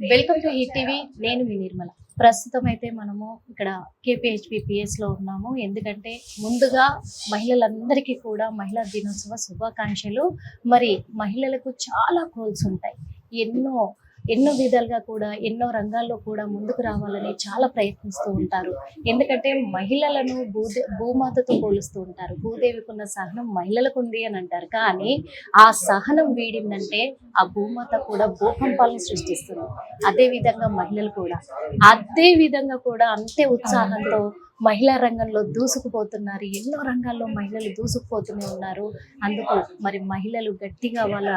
Welcome to ఈ TV నేను మీ నిర్మల. ప్రస్తుతం అయితే మనము ఇక్కడ కేపీహెచ్పిపిఎస్లో ఉన్నాము. ఎందుకంటే ముందుగా మహిళలందరికీ కూడా మహిళా దినోత్సవ శుభాకాంక్షలు. మరి మహిళలకు చాలా గోల్స్ ఉంటాయి. ఎన్నో ఎన్నో విధాలుగా కూడా ఎన్నో రంగాల్లో కూడా ముందుకు రావాలని చాలా ప్రయత్నిస్తూ ఉంటారు. ఎందుకంటే మహిళలను భూదే భూమాతతో పోలుస్తూ ఉంటారు. భూదేవికున్న సహనం మహిళలకు ఉంది అని అంటారు. కానీ ఆ సహనం వీడిందంటే ఆ భూమాత కూడా భూకంపాలను సృష్టిస్తుంది. అదేవిధంగా మహిళలు కూడా. అదే విధంగా కూడా అంతే ఉత్సాహంతో మహిళా రంగంలో దూసుకుపోతున్నారు. ఎన్నో రంగాల్లో మహిళలు దూసుకుపోతూనే ఉన్నారు. అందుకు మరి మహిళలు గట్టిగా వాళ్ళ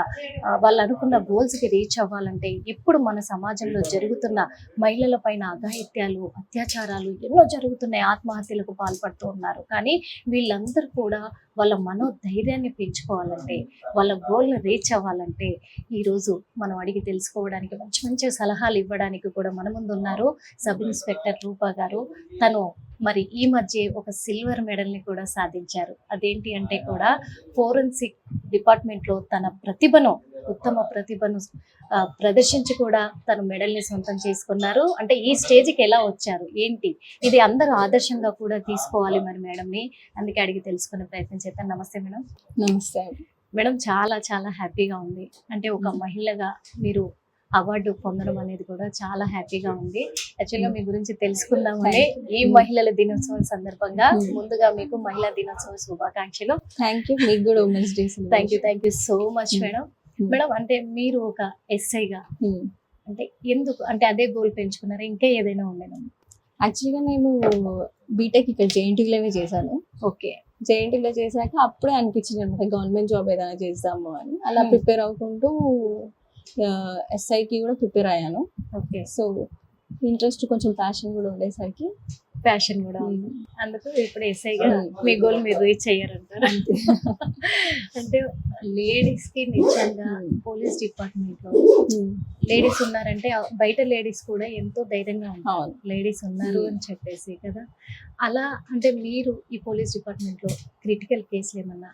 వాళ్ళు అనుకున్న గోల్స్కి రీచ్ అవ్వాలంటే ఇప్పుడు మన సమాజంలో జరుగుతున్న మహిళల పైన అఘాయిత్యాలు అత్యాచారాలు ఎన్నో జరుగుతున్నాయి. ఆత్మహత్యలకు పాల్పడుతూ ఉన్నారు. కానీ వీళ్ళందరూ కూడా వాళ్ళ మనోధైర్యాన్ని పెంచుకోవాలంటే వాళ్ళ గోల్ని రీచ్ అవ్వాలంటే ఈరోజు మనం అడిగి తెలుసుకోవడానికి మంచి మంచి సలహాలు ఇవ్వడానికి కూడా మన ముందు ఉన్నారు సబ్ ఇన్స్పెక్టర్ రూపా గారు. తను మరి ఈ మధ్య ఒక సిల్వర్ మెడల్ని కూడా సాధించారు. అదేంటి అంటే కూడా ఫోరెన్సిక్ డిపార్ట్మెంట్లో తన ప్రతిభను ఉత్తమ ప్రతిభను ప్రదర్శించి కూడా తను మెడల్ని సొంతం చేసుకున్నారు. అంటే ఈ స్టేజ్కి ఎలా వచ్చారు? ఏంటి? ఇది అందరూ ఆదర్శంగా కూడా తీసుకోవాలి మరి మేడంని. అందుకే అడిగి తెలుసుకునే ప్రయత్నం చేద్దాం. నమస్తే మేడం. నమస్తే. మేడం చాలా చాలా హ్యాపీగా ఉంది. అంటే ఒక మహిళగా మీరు అవార్డు పొందడం అనేది కూడా చాలా హ్యాపీగా ఉంది. యాక్చువల్గా మీ గురించి తెలుసుకుందామని ఈ మహిళల దినోత్సవం సందర్భంగా Hmm. ముందుగా మీకు మహిళా దినోత్సవ శుభాకాంక్షలు. థ్యాంక్ యూ మీకు కూడా women's day thank you thank you so much Hmm. Madam Hmm. Madam అంటే మీరు ఒక ఎస్ఐగా అంటే ఎందుకు అంటే అదే గోల్ పెంచుకున్నారు? ఇంకా ఏదైనా ఉండేనా? యాక్చువల్గా నేను బీటెక్ ఇక్కడ జేఎన్టీలోనే చేశాను. ఓకే. జేఎన్టీలో చేశాక అప్పుడే అనిపించింది అనమాట గవర్నమెంట్ జాబ్ ఏదైనా చేద్దాము అని. అలా Hmm. ప్రిపేర్ అవ్వకుంటూ ఎస్ఐకి కూడా ప్రిపేర్ అయ్యాను ఓకే సో ఇంట్రెస్ట్ కొంచెం ప్యాషన్ కూడా ఉండేసరికి ఫ్యాషన్ కూడా. ఉంది అందుకు ఇప్పుడు ఎస్ఐగా. మీ గోల్ మీరు రీచ్ అయ్యారంటారు అంతే. అంటే లేడీస్కి నిజంగా. పోలీస్ డిపార్ట్మెంట్లో. లేడీస్ ఉన్నారంటే బయట లేడీస్ కూడా ఎంతో ధైర్యంగా ఉంటారు లేడీస్ ఉన్నారు. అని చెప్పేసి కదా అలా అంటే మీరు ఈ పోలీస్ డిపార్ట్మెంట్లో క్రిటికల్ కేసులు ఏమన్నా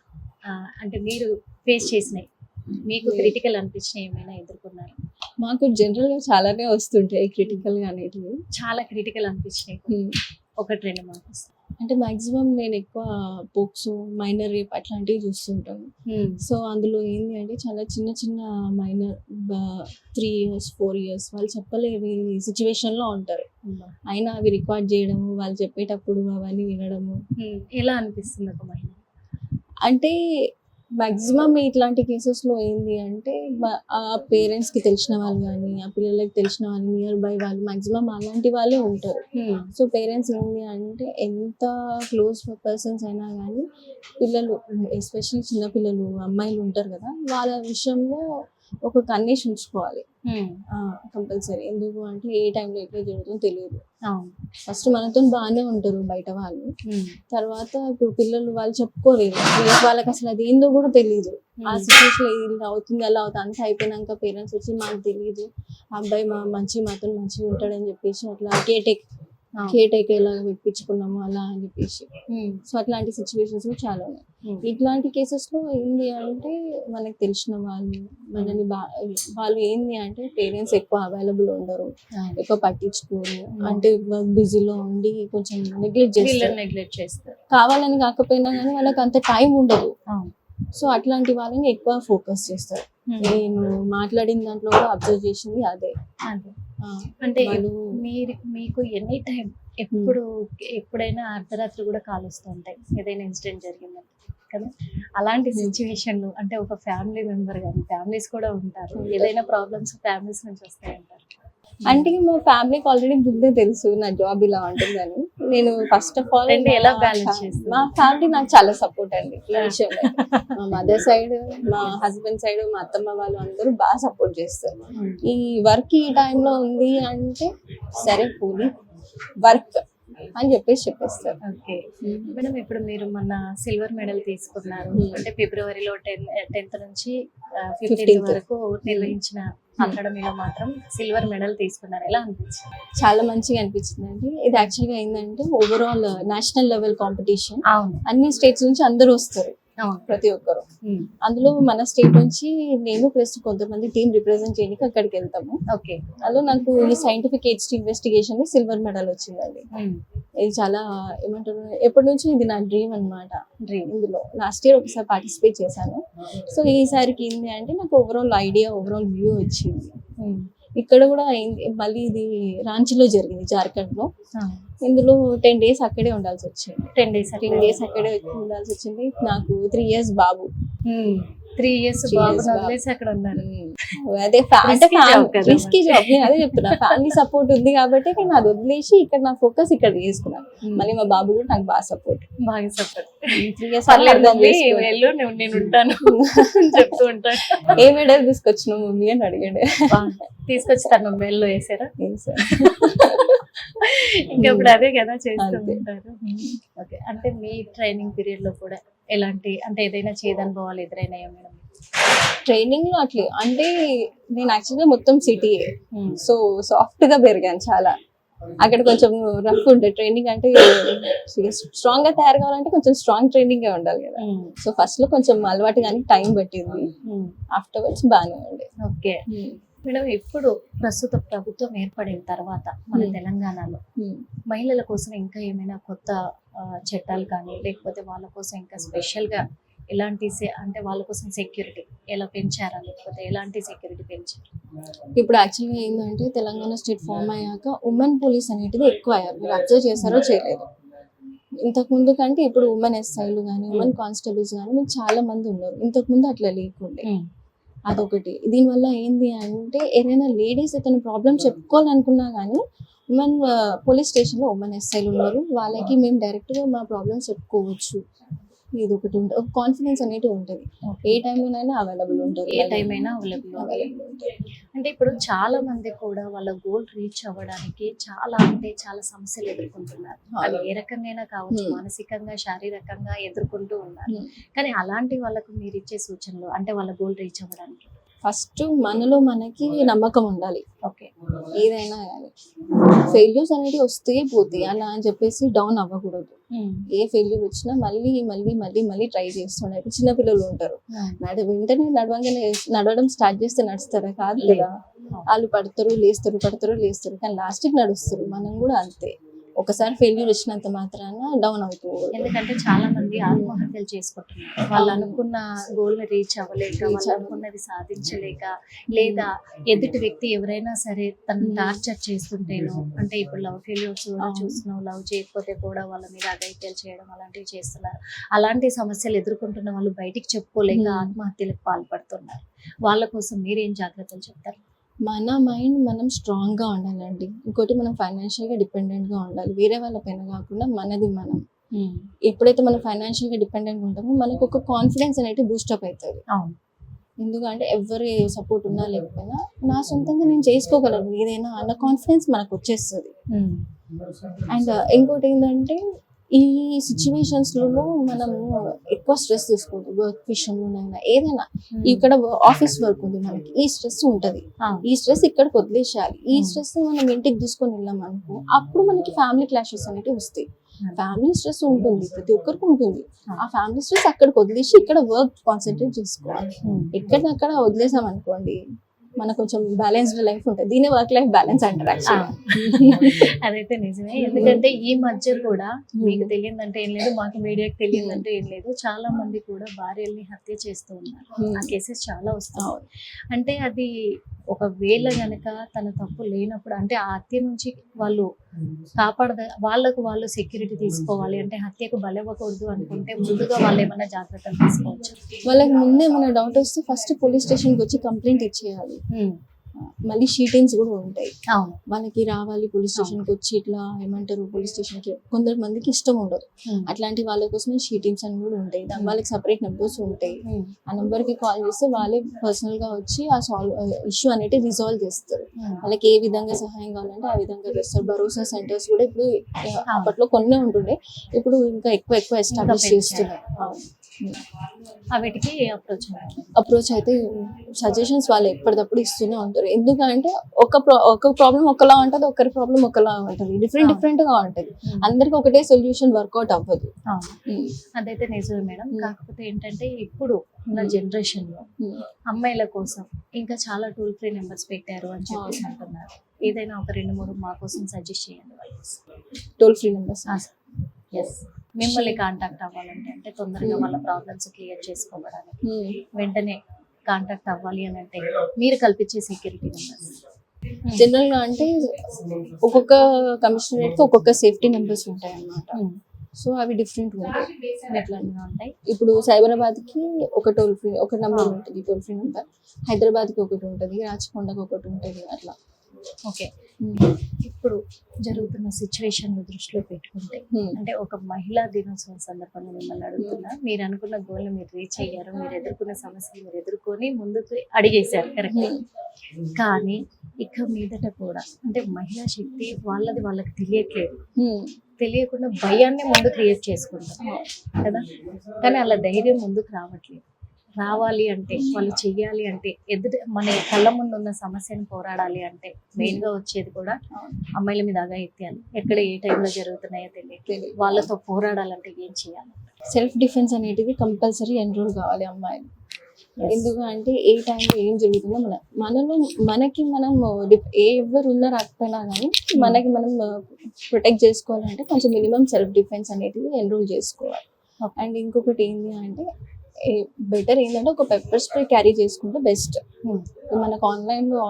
అంటే మీరు ఫేస్ చేసినాయి మీకు. క్రిటికల్ అనిపించినాయి ఏమైనా ఎదుర్కొన్నారు? మాకు జనరల్గా చాలానే వస్తుంటాయి క్రిటికల్గా అనేటివి. చాలా క్రిటికల్ అనిపించినాయి. ఒకటి రెండు మాకు అంటే మాక్సిమం నేను ఎక్కువ పోక్సో మైనర్ రేప్ అట్లాంటివి చూస్తుంటాను. సో అందులో ఏంటి అంటే చాలా చిన్న చిన్న minor three years four years వాళ్ళు చెప్పలేని సిచ్యువేషన్లో ఉంటారు. అయినా అవి రికార్డ్ చేయడము వాళ్ళు చెప్పేటప్పుడు అవన్నీ వినడము. ఎలా అనిపిస్తుంది ఒక మహిళ అంటే మాక్సిమం ఇట్లాంటి కేసెస్లో ఏంది అంటే ఆ పేరెంట్స్కి తెలిసిన వాళ్ళు కానీ ఆ పిల్లలకి తెలిసిన వాళ్ళు నియర్ బై వాళ్ళు మాక్సిమం అలాంటి వాళ్ళే ఉంటారు. సో పేరెంట్స్ ఏంటి అంటే ఎంత క్లోజ్ పర్సన్స్ అయినా కానీ పిల్లలు ఎస్పెషల్లీ చిన్న పిల్లలు అమ్మాయిలు ఉంటారు కదా వాళ్ళ విషయంలో ఒక కన్నేసి ఉంచుకోవాలి. కంపల్సరీ. ఎందుకు అంటే ఏ టైంలో ఎట్లా జరుగుతుందో తెలియదు. ఫస్ట్ మనతో బాగానే ఉంటారు బయట వాళ్ళు. తర్వాత ఇప్పుడు పిల్లలు వాళ్ళు చెప్పుకోలేరు. వీళ్ళకి అసలు అది ఏందో కూడా తెలియదు ఆ సిచ్యువేషన్ ఇలా అవుతుంది అలా అవుతుంది. అంతా అయిపోయినాక పేరెంట్స్ వచ్చి మాకు తెలియదు ఆ అబ్బాయి మా మంచి మాతో మంచిగా ఉంటాడని చెప్పేసి అట్లా కేటేక్. కేటేక్ ఎలా పెట్టించుకున్నాము అలా అని చెప్పేసి. సో అట్లాంటి సిచ్యువేషన్స్ చాలా ఉన్నాయి. ఇట్లాంటి కేసెస్లో ఏంది అంటే మనకి తెలిసిన వాళ్ళు మనని వాళ్ళు ఏంది అంటే పేరెంట్స్ ఎక్కువ అవైలబుల్ ఉండరు. ఎక్కువ పట్టించుకోరు. అంటే బిజీలో ఉండి కొంచెం నెగ్లెక్ట్ చేస్తారు. నెగ్లెక్ట్ చేస్తారు. కావాలని కాకపోయినా కానీ వాళ్ళకి అంత టైం ఉండదు. సో అట్లాంటి వాళ్ళని ఎక్కువ ఫోకస్ చేస్తారు. నేను మాట్లాడిన దాంట్లో కూడా అబ్జర్వ్ చేసింది అదే. అదే. అంటే మీరు మీకు ఎనీ టైం ఎప్పుడు ఎప్పుడైనా అర్ధరాత్రి కూడా కాల్ వస్తూ ఉంటాయి. ఏదైనా ఇన్సిడెంట్ జరిగిందంటే కదా? అలాంటి. సిచ్యువేషన్లు అంటే ఒక ఫ్యామిలీ మెంబర్ కానీ ఫ్యామిలీస్ కూడా ఉంటారు. ఏదైనా ప్రాబ్లమ్స్ ఫ్యామిలీస్ నుంచి వస్తాయి అంటారు అంటే మా ఫ్యామిలీకి ఆల్రెడీ ముందే తెలుసు నా జాబ్ ఇలా ఉంటుందని. నేను ఫస్ట్ ఆఫ్ ఆల్ ఎలా చేస్తారు? మా ఫ్యామిలీ నాకు చాలా సపోర్ట్ అండి ఈ విషయంలో. మా మదర్ సైడ్ మా హస్బెండ్ సైడ్ మా అత్తమ్మ వాళ్ళు అందరూ బాగా సపోర్ట్ చేస్తారు. ఈ వర్క్ ఈ టైంలో ఉంది అంటే సరే పోనీ. వర్క్ అని చెప్పేసి చెప్పేస్తారు. ఓకే. మేడం ఇప్పుడు మీరు మొన్న సిల్వర్ మెడల్ తీసుకున్నారు. Hmm. అంటే ఫిబ్రవరిలో టెన్ టెన్త్ నుంచి 15th. ఫిఫ్టీన్త్ వరకు నిర్వహించిన అకాడమీలో మాత్రం సిల్వర్ మెడల్ తీసుకున్నారు. ఎలా అనిపించింది? చాలా మంచిగా అనిపించింది అండి ఇది యాక్చువల్గా ఏంటంటే ఓవరాల్ నేషనల్ లెవెల్ కాంపిటీషన్ అన్ని స్టేట్స్ నుంచి అందరూ వస్తారు. ప్రతి ఒక్కరు. అందులో మన స్టేట్ నుంచి నేను ప్లస్ కొంతమంది టీం రిప్రజెంట్ చేయడానికి అక్కడికి వెళ్తాము. ఓకే. అందులో నాకు ఈ scientific HT investigation silver medal వచ్చిందండి. ఇది చాలా ఏమంటారు ఎప్పటి నుంచి ఇది నా డ్రీమ్ అన్నమాట. డ్రీమ్ ఇందులో లాస్ట్ ఇయర్ ఒకసారి పార్టిసిపేట్ చేశాను. సో ఈసారికి ఏంటి అంటే నాకు ఓవరాల్ ఐడియా ఓవరాల్ వ్యూ వచ్చింది. ఇక్కడ కూడా మళ్ళీ ఇది రాంచీలో జరిగింది జార్ఖండ్లో ఇందులో టెన్ డేస్ అక్కడే ఉండాల్సి వచ్చింది. టెన్ డేస్ టెన్ డేస్ అక్కడే ఉండాల్సి వచ్చింది. నాకు త్రీ ఇయర్స్ బాబు. త్రీ ఇయర్స్ బాబుని. వదిలేసి అక్కడ ఉన్నారు అదే రిస్కీ జాబ్ నేను అదే చెప్తున్నా. ఫ్యామిలీ సపోర్ట్ ఉంది కాబట్టి నేను అది వదిలేసి ఇక్కడ నా ఫోకస్ ఇక్కడ చేసుకున్నాను మళ్ళీ మా బాబు కూడా నాకు బాగా సపోర్ట్ బాగా సపోర్ట్ వెళ్ళు నేను ఉంటాను. చెప్తూ ఉంటాను. ఏ మెడల్ తీసుకొచ్చినావు మమ్మీ అని అడిగాడు. తీసుకొచ్చి తను బెల్లో వేసారా? ఇంకా ఇప్పుడు అదే కదా చేస్తూ అంతే. ఉంటారు. ఓకే. అంటే మీ ట్రైనింగ్ పీరియడ్లో కూడా ఎలాంటి అంటే ఏదైనా చేదనుభవాలు ఎదురైనాయా మేడం? ట్రైనింగ్లో అట్లే. అంటే నేను యాక్చువల్గా మొత్తం సిటీ ఉమ్, సో సాఫ్ట్గా పెరిగాను చాలా. అక్కడ కొంచెం రఫ్ ఉండే ట్రైనింగ్ అంటే స్ట్రాంగ్గా తయారు కావాలంటే కొంచెం స్ట్రాంగ్ ట్రైనింగ్ ఉండాలి కదా. సో ఫస్ట్లో కొంచెం అలవాటు కానీ టైం పట్టింది. ఆఫ్టర్వర్డ్స్ బాగానే ఉండే. ఓకే. మేడం ఇప్పుడు ప్రస్తుత ప్రభుత్వం ఏర్పడిన తర్వాత మన. తెలంగాణలో మహిళల కోసం ఇంకా ఏమైనా కొత్త చట్టాలు కానీ లేకపోతే వాళ్ళ కోసం ఇంకా స్పెషల్గా ఎలాంటి అంటే వాళ్ళ కోసం సెక్యూరిటీ ఎలా పెంచారా? లేకపోతే ఎలాంటి సెక్యూరిటీ పెంచారు? ఇప్పుడు యాక్చువల్గా ఏంటంటే తెలంగాణ స్టేట్ ఫామ్ అయ్యాక ఉమెన్ పోలీస్ అనేటిది ఎక్కువ అయ్యారు మీరు అబ్జర్వ్ చేశారో చేయలేదు. ఇంతకు ముందు కంటే ఇప్పుడు ఉమెన్ ఎస్ఐలు కానీ ఉమెన్ కానిస్టేబుల్స్ కానీ మీకు చాలా మంది ఉన్నారు. ఇంతకు ముందు అట్లా లేకుండే. అదొకటి. దీనివల్ల ఏంది అంటే ఏదైనా లేడీస్ ఏదైనా ప్రాబ్లం చెప్పుకోవాలనుకున్నా కానీ ఉమెన్ పోలీస్ స్టేషన్లో ఉమెన్ ఎస్ఐలు ఉన్నారు వాళ్ళకి మేము డైరెక్ట్గా మా ప్రాబ్లమ్స్ చెప్పుకోవచ్చు. ఇది ఒకటి ఉంటుంది. ఒక కాన్ఫిడెన్స్ అనేది ఉంటుంది. ఏ టైంలోనైనా అవైలబుల్ ఉంటుంది. ఏ టైం అయినా అవైలబుల్ అంటే ఇప్పుడు చాలా మంది కూడా వాళ్ళ గోల్ రీచ్ అవ్వడానికి చాలా అంటే చాలా సమస్యలు ఎదుర్కొంటున్నారు. అది ఏ రకంగా కావచ్చు Hmm. మానసికంగా శారీరకంగా ఎదుర్కొంటూ ఉన్నారు. Hmm. కానీ అలాంటి వాళ్ళకు మీరు ఇచ్చే సూచనలు అంటే వాళ్ళ గోల్ రీచ్ అవ్వడానికి? ఫస్ట్ మనలో మనకి నమ్మకం ఉండాలి. ఓకే. ఏదైనా కానీ. ఫెయిల్యూర్స్ అనేవి వస్తే పోతాయి. అలా అని చెప్పేసి డౌన్ అవ్వకూడదు. ఏ ఫెయిల్యూర్ వచ్చినా మళ్ళీ మళ్ళీ మళ్ళీ మళ్ళీ ట్రై చేస్తుండే ఇప్పుడు చిన్న పిల్లలు ఉంటారు. నడ వెంటనే నడవంగానే నడవడం స్టార్ట్ చేస్తే నడుస్తారా? కాదు కదా. వాళ్ళు పడతారు లేస్తారు పడతారు లేస్తారు. కానీ లాస్ట్కి నడుస్తారు. మనం కూడా అంతే. ఒకసారి ఫెయిల్యూర్ వచ్చినంత మాత్రాన డౌన్ అవుతూ ఎందుకంటే చాలా మంది ఆత్మహత్యలు చేసుకుంటున్నారు వాళ్ళు అనుకున్న గోల్ రీచ్ అవ్వలేక వాళ్ళు. అనుకున్నది సాధించలేక లేదా ఎదుటి వ్యక్తి ఎవరైనా సరే తను Hmm. టార్చర్ చేస్తుంటేనో అంటే ఇప్పుడు లవ్ ఫెయిల్యూర్స్ కూడా అవును. చూస్తున్నాం లవ్ చేయకపోతే కూడా వాళ్ళ మీద అగైత్యాలు చేయడం అలాంటివి చేస్తున్నారు అలాంటి సమస్యలు ఎదుర్కొంటున్న వాళ్ళు బయటికి చెప్పుకోలేక Hmm. ఆత్మహత్యలకు పాల్పడుతున్నారు వాళ్ళ కోసం మీరేం జాగ్రత్తలు చెప్తారు మన మైండ్ మనం స్ట్రాంగ్గా ఉండాలండి. ఇంకోటి మనం ఫైనాన్షియల్గా డిపెండెంట్గా ఉండాలి. వేరే వాళ్ళ పైన కాకుండా మనది మనం. ఎప్పుడైతే మనం ఫైనాన్షియల్గా డిపెండెంట్ ఉంటామో మనకు ఒక కాన్ఫిడెన్స్ అనేది బూస్టప్ అవుతుంది ఎందుకంటే ఎవరి సపోర్ట్ ఉన్నా లేకపోయినా నా సొంతంగా నేను చేసుకోగలను. ఏదైనా అన్న కాన్ఫిడెన్స్ మనకు వచ్చేస్తుంది. అండ్ ఇంకోటి ఏంటంటే ఈ సిచ్యువేషన్స్లలో మనము ఎక్కువ స్ట్రెస్ తీసుకోవద్దు వర్క్ విషయంలోనైనా ఏదైనా. ఇక్కడ ఆఫీస్ వర్క్ ఉంది మనకి. ఈ స్ట్రెస్ ఉంటది. ఈ స్ట్రెస్ ఇక్కడికి వదిలేసేయాలి. ఈ Hmm. స్ట్రెస్ మనం ఇంటికి తీసుకొని వెళ్ళాం అనుకో అప్పుడు మనకి ఫ్యామిలీ క్లాషెస్ అనేవి వస్తాయి. Hmm. ఫ్యామిలీ స్ట్రెస్ ఉంటుంది. ప్రతి ఒక్కరికి ఉంటుంది. Hmm. ఆ ఫ్యామిలీ స్ట్రెస్ అక్కడికి వదిలేసి ఇక్కడ వర్క్ కాన్సన్ట్రేట్ చేసుకోవాలి. ఎక్కడక్కడ వదిలేసాం అనుకోండి మనకు కొంచెం బ్యాలెన్స్డ్ లైఫ్ ఉంటుంది. దీని వర్క్ లైఫ్ బ్యాలెన్స్ అంటారు అదైతే నిజమే. ఎందుకంటే ఈ మధ్య కూడా మీకు తెలియదంటే ఏం లేదు మాకు మీడియాకి తెలియదంటే ఏం లేదు. చాలా మంది కూడా భార్యల్ని హత్య చేస్తూ ఉన్నారు. ఆ కేసెస్ చాలా వస్తాయి అంటే అది ఒకవేళ గనక తన తప్పు లేనప్పుడు అంటే ఆ హత్య నుంచి వాళ్ళు కాపాడద వాళ్ళకు వాళ్ళు సెక్యూరిటీ తీసుకోవాలి అంటే హత్యకు బలవ్వకూడదు అనుకుంటే ముందుగా వాళ్ళు ఏమైనా జాగ్రత్తలు తీసుకోవచ్చు? వాళ్ళకి ముందే మన డౌట్ వస్తే ఫస్ట్ పోలీస్ స్టేషన్కి వచ్చి కంప్లైంట్ ఇచ్చేయాలి. మళ్ళీ షీటింగ్స్ కూడా ఉంటాయి. అవును. వాళ్ళకి రావాలి పోలీస్ స్టేషన్కి వచ్చి ఇట్లా ఏమంటారు పోలీస్ స్టేషన్కి కొందరు మందికి ఇష్టం ఉండదు. అట్లాంటి వాళ్ళ కోసమే షీటింగ్స్ అని కూడా ఉంటాయి. దాని వాళ్ళకి సపరేట్ నెంబర్స్ ఉంటాయి. ఆ నెంబర్కి కాల్ చేస్తే వాళ్ళే పర్సనల్గా వచ్చి ఆ సాల్వ్ ఇష్యూ అనేది రిజాల్వ్ చేస్తారు. వాళ్ళకి ఏ విధంగా సహాయం కావాలంటే ఆ విధంగా చేస్తారు. భరోసా సెంటర్స్ కూడా ఇప్పుడు అప్పట్లో కొన్ని ఉంటుండే. ఇప్పుడు ఇంకా ఎక్కువ ఎక్కువ ఎస్టాబ్లిష్. చేస్తున్నారు. వీటికి అప్రోచ్ అప్రోచ్ అయితే సజెషన్స్ వాళ్ళు ఎప్పటికప్పుడు ఇస్తూనే ఉంటారు. ఎందుకంటే ఒక ఒక ప్రాబ్లం ఒకలా ఉంటుంది ఒకరి ప్రాబ్లం ఒకలా ఉంటుంది. డిఫరెంట్. డిఫరెంట్గా ఉంటుంది. అందరికి ఒకటే సొల్యూషన్ వర్కౌట్ అవ్వదు. అదైతే నిజమే మేడం. కాకపోతే ఏంటంటే ఇప్పుడు ఉన్న. జనరేషన్లో. అమ్మాయిల కోసం ఇంకా చాలా టోల్ ఫ్రీ నెంబర్స్ పెట్టారు అని చెప్పేసి అంటున్నారు. ఏదైనా ఒక రెండు మూడు మా కోసం సజెస్ట్ చేయండి టోల్ ఫ్రీ నెంబర్స్ ఎస్ మిమ్మల్ని కాంటాక్ట్ అవ్వాలంటే అంటే తొందరగా వాళ్ళ ప్రాబ్లమ్స్ క్లియర్ చేసుకోవడానికి వెంటనే కాంటాక్ట్ అవ్వాలి అని అంటే మీరు కల్పించే సెక్యూరిటీ నెంబర్స్ జనరల్గా అంటే ఒక్కొక్క కమిషనరేట్కి ఒక్కొక్క సేఫ్టీ నెంబర్స్ ఉంటాయి అన్నమాట సో అవి డిఫరెంట్ ఉంటాయి. ఎట్లా ఉంటాయి? ఇప్పుడు సైబరాబాద్కి ఒక టోల్ ఫ్రీ ఒక నెంబర్ ఉంటుంది టోల్ ఫ్రీ నెంబర్ హైదరాబాద్కి ఒకటి ఉంటుంది రాచకొండకి ఒకటి ఉంటుంది అట్లా. ఓకే ఇప్పుడు జరుగుతున్న సిచ్యువేషన్ దృష్టిలో పెట్టుకుంటే. అంటే ఒక మహిళా దినోత్సవం సందర్భంగా మిమ్మల్ని అడుగుతున్నా మీరు అనుకున్న గోల్ మీరు రీచ్ అయ్యారు మీరు ఎదుర్కొన్న సమస్యలు మీరు ఎదుర్కొని ముందుకు అడిగేశారు కరెక్ట్? కానీ ఇక మీదట కూడా అంటే మహిళా శక్తి వాళ్ళది వాళ్ళకి తెలియట్లేదు. తెలియకుండా భయాన్ని ముందు క్రియేట్ చేసుకుంటాం. కదా? కానీ అలా ధైర్యం ముందుకు రావట్లేదు. రావాలి అంటే వాళ్ళు చెయ్యాలి అంటే ఎదుటి మన కళ్ళ ముందు ఉన్న సమస్యను పోరాడాలి అంటే మెయిన్గా వచ్చేది కూడా అమ్మాయిల మీద అగా ఎత్తాలి ఎక్కడ ఏ టైంలో జరుగుతున్నాయో తెలియదు తెలియదు. వాళ్ళతో పోరాడాలంటే ఏం చేయాలి సెల్ఫ్ డిఫెన్స్ అనేటిది కంపల్సరీ ఎన్రోల్ కావాలి అమ్మాయిలు. ఎందుకంటే ఏ టైంలో ఏం జరుగుతుందో మన మనలో మనకి మనం ఏ ఎవరు ఉన్నా రాకపోయినా కానీ మనకి మనం ప్రొటెక్ట్ చేసుకోవాలంటే కొంచెం మినిమం సెల్ఫ్ డిఫెన్స్ అనేది ఎన్రోల్ చేసుకోవాలి. అండ్ ఇంకొకటి ఏంటి అంటే బెటర్ ఏంటంటే ఒక పెప్పర్ స్ప్రే క్యారీ చేసుకుంటే బెస్ట్ Hmm. మనకు ఆన్లైన్లో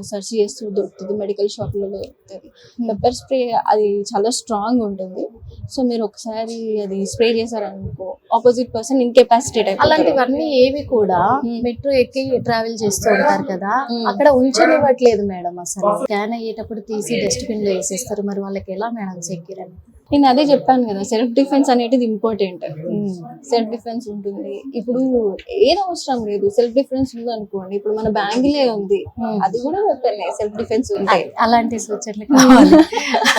సెర్చ్ చేస్తూ దొరుకుతుంది మెడికల్ షాప్లో దొరుకుతుంది పెప్పర్ స్ప్రే అది చాలా స్ట్రాంగ్ ఉంటుంది. సో మీరు ఒకసారి అది స్ప్రే చేశారనుకో ఆపోజిట్ పర్సన్ ఇన్కెపాసిటేట్ అయిపోతారు. అలాంటివన్నీ ఏవి కూడా Hmm. మెట్రో ఎక్కి ట్రావెల్ చేస్తూ ఉంటారు కదా Hmm. అక్కడ ఉంచనివ్వట్లేదు మేడం అసలు. స్కాన్ అయ్యేటప్పుడు తీసి డస్ట్బిన్లో వేసేస్తారు. మరి వాళ్ళకి ఎలా మేడం సెక్యూర్ అని నేను అదే చెప్పాను కదా సెల్ఫ్ డిఫెన్స్ అనేది ఇంపార్టెంట్ సెల్ఫ్ డిఫెన్స్ ఉంటుంది. ఇప్పుడు ఏది అవసరం లేదు. సెల్ఫ్ డిఫెన్స్ ఉంది అనుకోండి ఇప్పుడు మన బ్యాంగిలే ఉంది. అది కూడా సెల్ఫ్ డిఫెన్స్ ఉంటాయి అలాంటి సూచనలు కావాలి.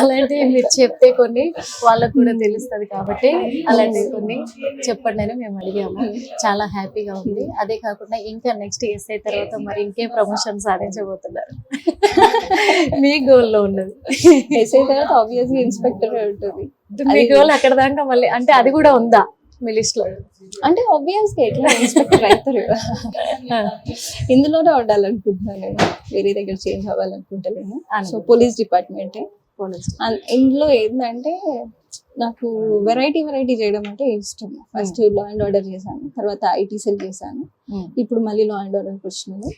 అలాంటివి మీరు చెప్తే కొన్ని వాళ్ళకు కూడా తెలుస్తుంది కాబట్టి అలాంటివి కొన్ని చెప్పండి అని మేము అడిగాము. చాలా హ్యాపీగా ఉంది. అదే కాకుండా ఇంకా నెక్స్ట్ ఎస్ఐ తర్వాత మరి ఇంకే ప్రమోషన్ సాధించబోతున్నారు. మీ గోల్లో ఉన్నది. ఎస్ఐ తర్వాత ఆబ్వియస్లీ ఇన్స్పెక్టర్ ఉంటుంది. అక్కడ దాకా మళ్ళీ? అంటే అది కూడా ఉందా మీ లిస్ట్లో అంటే ఆబ్వియస్గా ఎట్లా ఇన్స్పెక్టర్ అవుతారు ఇందులోనే ఉండాలనుకుంటున్నాను నేను. వేరే దగ్గర చేంజ్ అవ్వాలనుకుంటలేను. So police department. ఇందులో ఏంటంటే నాకు వెరైటీ వెరైటీ చేయడం అంటే ఇష్టం. ఫస్ట్ లా అండ్ ఆర్డర్ చేశాను. తర్వాత ఐటీ సెల్ చేశాను. ఇప్పుడు మళ్ళీ లా అండ్ ఆర్డర్ వచ్చినాను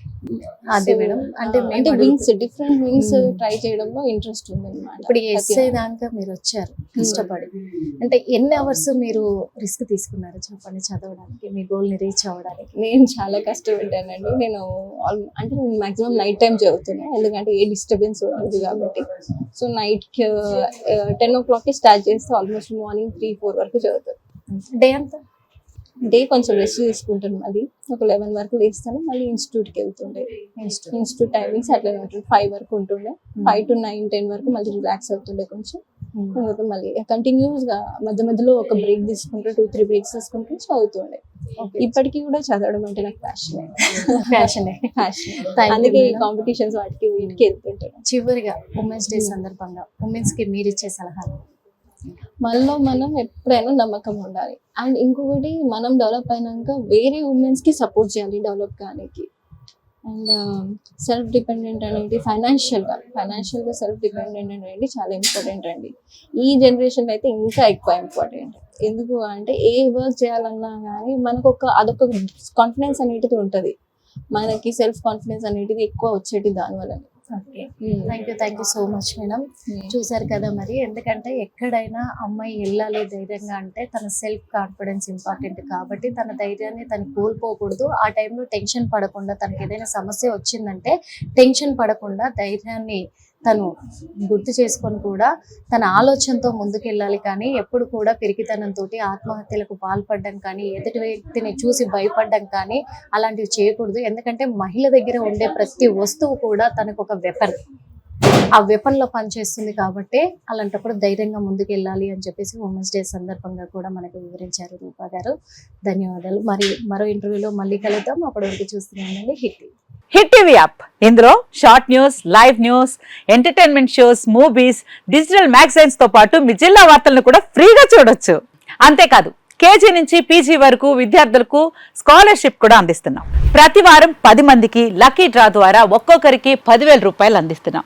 అదే మేడం. అంటే అంటే wings different wings Hmm. Try చేయడంలో ఇంట్రెస్ట్ ఉంది అనమాట ఇప్పుడు ఎస్ఐ దాకా మీరు వచ్చారు. కష్టపడి అంటే ఎన్ని అవర్స్ మీరు రిస్క్ తీసుకున్నారు చెప్పండి చదవడానికి? మీ గోల్ని రీచ్ అవ్వడానికి? నేను చాలా కష్టపడ్డానండి. నేను ఆల్- అంటే నేను మాక్సిమం నైట్ టైం చదువుతున్నాను ఎందుకంటే ఏ డిస్టర్బెన్స్ ఉండదు కాబట్టి. సో నైట్ టెన్ ఓ క్లాక్కి స్టార్ట్ చేస్తే ఆల్మోస్ట్ మార్నింగ్ త్రీ ఫోర్ వరకు చదువుతాను. డే అంతా? డే కొంచెం రెస్ట్ తీసుకుంటాను మళ్ళీ. ఒక లెవెన్ వరకు లేస్తాను. మళ్ళీ ఇన్స్టిట్యూట్కి వెళ్తుండే. ఇన్స్టిట్యూట్. టైమింగ్స్ అట్లనే ఉంటుంది ఫైవ్ వరకు ఉంటుండే. ఫైవ్ టు నైన్ టెన్ వరకు మళ్ళీ రిలాక్స్ అవుతుండే కొంచెం. మళ్ళీ కంటిన్యూస్గా మధ్య మధ్యలో ఒక బ్రేక్ తీసుకుంటూ టూ త్రీ బ్రేక్స్ తీసుకుంటూ చదువుతుండే. ఇప్పటికీ కూడా చదవడం అంటే నాకు ఫ్యాషన్ Thank you, అందుకే ఈ madam. కాంపిటీషన్స్ వాటికి వీటికి వెళ్తుంటాను. చివరిగా ఉమెన్స్ డే సందర్భంగా ఉమెన్స్కి మీరు ఇచ్చే సలహాలు? మనలో మనం ఎప్పుడైనా నమ్మకం ఉండాలి. అండ్ ఇంకొకటి మనం డెవలప్ అయినాక వేరే ఉమెన్స్కి సపోర్ట్ చేయాలి డెవలప్ కానికి. అండ్ um, సెల్ఫ్ డిపెండెంట్ అనేది ఫైనాన్షియల్గా ఫైనాన్షియల్గా సెల్ఫ్ డిపెండెంట్ అనేది చాలా ఇంపార్టెంట్ అండి. ఈ జనరేషన్ అయితే ఇంకా ఎక్కువ ఇంపార్టెంట్ ఎందుకు అంటే ఏ వర్క్ చేయాలన్నా కానీ మనకు ఒక అదొక కాన్ఫిడెన్స్ అనేటిది ఉంటుంది. మనకి సెల్ఫ్ కాన్ఫిడెన్స్ అనేటిది ఎక్కువ వచ్చేటి దానివల్ల thank you thank you so much madam చూసారు కదా మరి. ఎందుకంటే ఎక్కడైనా అమ్మాయి వెళ్ళాలి ధైర్యంగా అంటే తన సెల్ఫ్ కాన్ఫిడెన్స్ ఇంపార్టెంట్ కాబట్టి తన ధైర్యాన్ని తను కోల్పోకూడదు. ఆ టైంలో టెన్షన్ పడకుండా తనకి ఏదైనా సమస్య వచ్చిందంటే టెన్షన్ పడకుండా ధైర్యాన్ని తను గుర్తు చేసుకొని కూడా తన ఆలోచనతో ముందుకెళ్ళాలి కానీ ఎప్పుడు కూడా పిరికితనంతో ఆత్మహత్యలకు పాల్పడడం కానీ ఎదుటి వ్యక్తిని చూసి భయపడడం కానీ అలాంటివి చేయకూడదు. ఎందుకంటే మహిళ దగ్గర ఉండే ప్రతి వస్తువు కూడా తనకు ఒక వెపన్ ఆ వెపన్లో పనిచేస్తుంది కాబట్టి అలాంటప్పుడు ధైర్యంగా ముందుకు వెళ్ళాలి అని చెప్పేసి ఉమెన్స్ డే సందర్భంగా కూడా మనకు వివరించారు రూపా గారు. ధన్యవాదాలు. మరి మరో ఇంటర్వ్యూలో మళ్ళీ కలుద్దాం. అప్పటి వరకు చూస్తున్నామండి హిట్ హిట్ టీవీ యాప్. ఇందులో short news live news entertainment shows movies digital మ్యాగజైన్స్తో పాటు మీ జిల్లా వార్తలను కూడా ఫ్రీగా చూడొచ్చు. అంతేకాదు కేజీ నుంచి పీజీ వరకు విద్యార్థులకు స్కాలర్షిప్ కూడా అందిస్తున్నాం. ప్రతి వారం పది మందికి లక్కీ డ్రా ద్వారా ఒక్కొక్కరికి పదివేల రూపాయలు అందిస్తున్నాం.